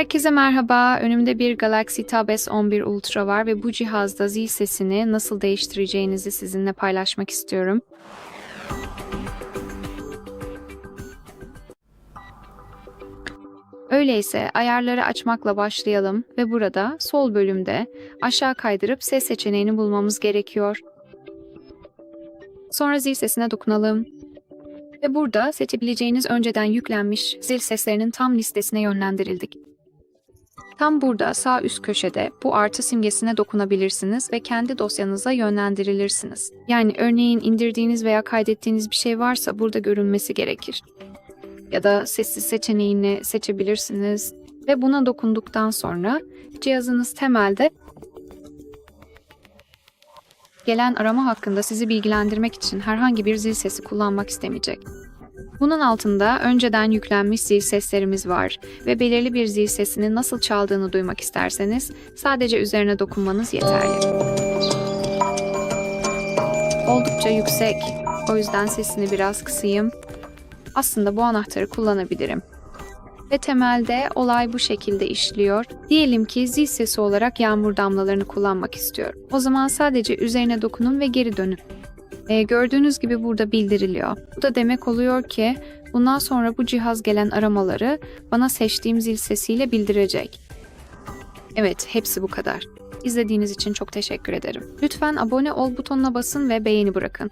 Herkese merhaba. Önümde bir Galaxy Tab S11 Ultra var ve bu cihazda zil sesini nasıl değiştireceğinizi sizinle paylaşmak istiyorum. Öyleyse ayarları açmakla başlayalım ve burada sol bölümde aşağı kaydırıp ses seçeneğini bulmamız gerekiyor. Sonra zil sesine dokunalım. Ve burada seçebileceğiniz önceden yüklenmiş zil seslerinin tam listesine yönlendirildik. Tam burada sağ üst köşede bu artı simgesine dokunabilirsiniz ve kendi dosyanıza yönlendirilirsiniz. Yani örneğin indirdiğiniz veya kaydettiğiniz bir şey varsa burada görünmesi gerekir. Ya da sessiz seçeneğini seçebilirsiniz ve buna dokunduktan sonra cihazınız temelde gelen arama hakkında sizi bilgilendirmek için herhangi bir zil sesi kullanmak istemeyecek. Bunun altında önceden yüklenmiş zil seslerimiz var ve belirli bir zil sesinin nasıl çaldığını duymak isterseniz sadece üzerine dokunmanız yeterli. Oldukça yüksek, o yüzden sesini biraz kısayım. Aslında bu anahtarı kullanabilirim. Ve temelde olay bu şekilde işliyor. Diyelim ki zil sesi olarak yağmur damlalarını kullanmak istiyorum. O zaman sadece üzerine dokunun ve geri dönün. E, gördüğünüz gibi burada bildiriliyor. Bu da demek oluyor ki bundan sonra bu cihaz gelen aramaları bana seçtiğim zil sesiyle bildirecek. Evet, hepsi bu kadar. İzlediğiniz için çok teşekkür ederim. Lütfen abone ol butonuna basın ve beğeni bırakın.